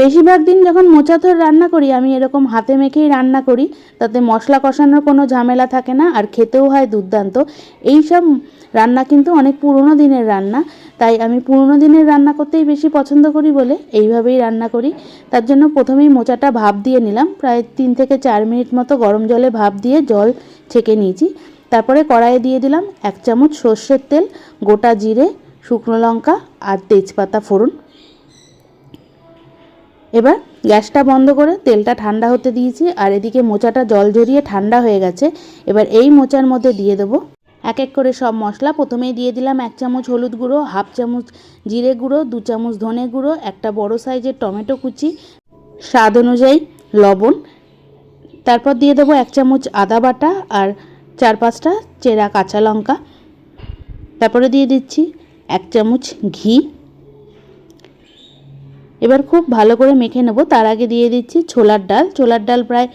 বেশিরভাগ দিন যখন মোচাথর রান্না করি, আমি এরকম হাতে মেখেই রান্না করি। তাতে মশলা কষানোর কোনো ঝামেলা থাকে না, আর খেতেও হয় দুর্দান্ত। এই সব রান্না কিন্তু অনেক পুরনো দিনের রান্না, তাই আমি পুরনো দিনের রান্না করতেই বেশি পছন্দ করি বলে এইভাবেই রান্না করি। তার জন্য প্রথমেই মোচাটা ভাপ দিয়ে নিলাম, প্রায় তিন থেকে চার মিনিট মতো গরম জলে ভাপ দিয়ে জল ছেঁকে নিয়েছি। তারপরে কড়াইয়ে দিয়ে দিলাম এক চামচ সর্ষের তেল, গোটা জিরে, শুকনো লঙ্কা আর তেজপাতা ফোড়ন। এবার গ্যাসটা বন্ধ করে তেলটা ঠান্ডা হতে দিয়েছি, আর এদিকে মোচাটা জল ঝরিয়ে ঠান্ডা হয়ে গেছে। এবার এই মোচার মধ্যে দিয়ে দেবো এক এক করে সব মশলা। প্রথমেই দিয়ে দিলাম এক চামচ হলুদ গুঁড়ো, হাফ চামচ জিরে গুঁড়ো, দু চামচ ধনে গুঁড়ো, একটা বড় সাইজের টমেটো কুচি, স্বাদ অনুযায়ী লবণ। তারপর দিয়ে দেবো এক চামচ আদা বাটা আর চার পাঁচটা চেরা কাঁচা লঙ্কা। তারপরে দিয়ে দিচ্ছি এক চামচ ঘি। এবার খুব ভালো করে মেখে নেব। তার আগে দিয়ে দিচ্ছি ছোলার ডাল। ছোলার ডাল প্রায়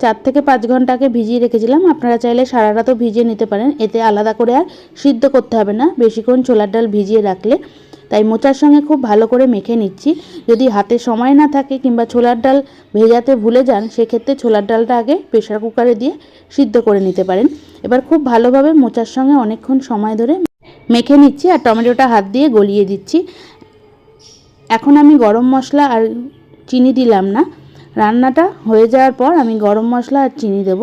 চার থেকে পাঁচ ঘন্টাকে ভিজিয়ে রেখেছিলাম। আপনারা চাইলে সারা রাতও ভিজিয়ে নিতে পারেন। এতে আলাদা করে আর সিদ্ধ করতে হবে না। বেশিক্ষণ ছোলার ডাল ভিজিয়ে রাখলে। তাই মোচার সঙ্গে খুব ভালো করে মেখে নিচ্ছি। যদি হাতে সময় না থাকে কিংবা ছোলার ডাল ভেজাতে ভুলে যান, সেক্ষেত্রে ছোলার ডালটা আগে প্রেশার কুকারে দিয়ে সিদ্ধ করে নিতে পারেন। এবার খুব ভালোভাবে মোচার সঙ্গে অনেকক্ষণ সময় ধরে মেখে নিচ্ছি আর টমেটোটা হাত দিয়ে গলিয়ে দিচ্ছি। এখন আমি গরম মশলা আর চিনি দিলাম না। রান্নাটা হয়ে যাওয়ার পর আমি গরম মশলা আর চিনি দেব।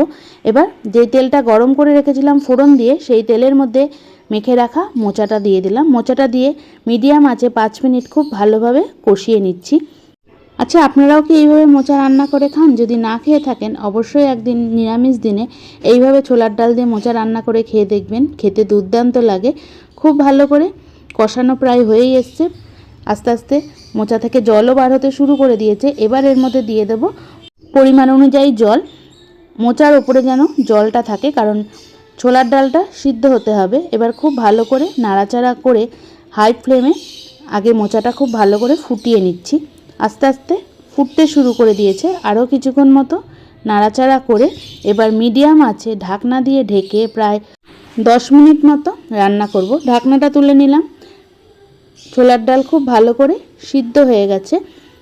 এবার যে তেলটা গরম করে রেখেছিলাম ফোড়ন দিয়ে, সেই তেলের মধ্যে মেখে রাখা মোচাটা দিয়ে দিলাম। মোচাটা দিয়ে মিডিয়াম আছে পাঁচ মিনিট খুব ভালোভাবে কষিয়ে নিচ্ছি। আচ্ছা আপনারাও কি এইভাবে মোচা রান্না করে খান? যদি না খেয়ে থাকেন, অবশ্যই একদিন নিরামিষ দিনে এইভাবে ছোলার ডাল দিয়ে মোচা রান্না করে খেয়ে দেখবেন। খেতে দুর্দান্ত লাগে। খুব ভালো করে কষানো প্রায় হয়েই এসছে। আস্তে আস্তে মোচা থেকে জলও বার হতে শুরু করে দিয়েছে। এবার এর মধ্যে দিয়ে দেব পরিমাণ অনুযায়ী জল। মোচার ওপরে যেন জলটা থাকে, কারণ ছোলার ডালটা সিদ্ধ হতে হবে। এবার খুব ভালো করে নাড়াচাড়া করে হাই ফ্লেমে আগে মোচাটা খুব ভালো করে ফুটিয়ে নিচ্ছি। আস্তে আস্তে ফুটতে শুরু করে দিয়েছে। আরও কিছুক্ষণ মতো নাড়াচাড়া করে এবার মিডিয়াম আছে ঢাকনা দিয়ে ঢেকে প্রায় দশ মিনিট মতো রান্না করব। ঢাকনাটা তুলে নিলাম। ছোলার ডাল খুব ভালো করে সিদ্ধ হয়ে গেছে।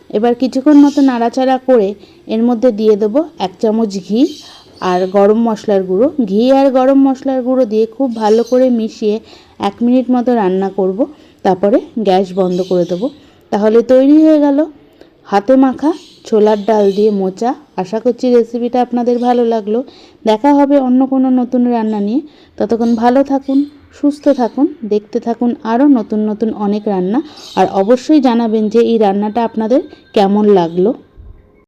এবার কিছুক্ষণ মতো নাড়াচাড়া করে এর মধ্যে দিয়ে দেব এক চামচ ঘি আর গরম মশলার গুঁড়ো। ঘি আর গরম মশলার গুঁড়ো দিয়ে খুব ভালো করে মিশিয়ে এক মিনিট মতো রান্না করব। তারপরে গ্যাস বন্ধ করে দেবো। তাহলে তৈরি হয়ে গেল হাতে মাখা, ছোলার ডাল দিয়ে মোচা। আশা করছি রেসিপিটা আপনাদের ভালো লাগল। দেখা হবে অন্য কোনো নতুন রান্না নিয়ে। ততক্ষণ ভালো থাকুন, সুস্থ থাকুন, দেখতে থাকুন আরও নতুন নতুন অনেক রান্না। আর অবশ্যই জানাবেন যে এই রান্নাটা আপনাদের কেমন লাগল।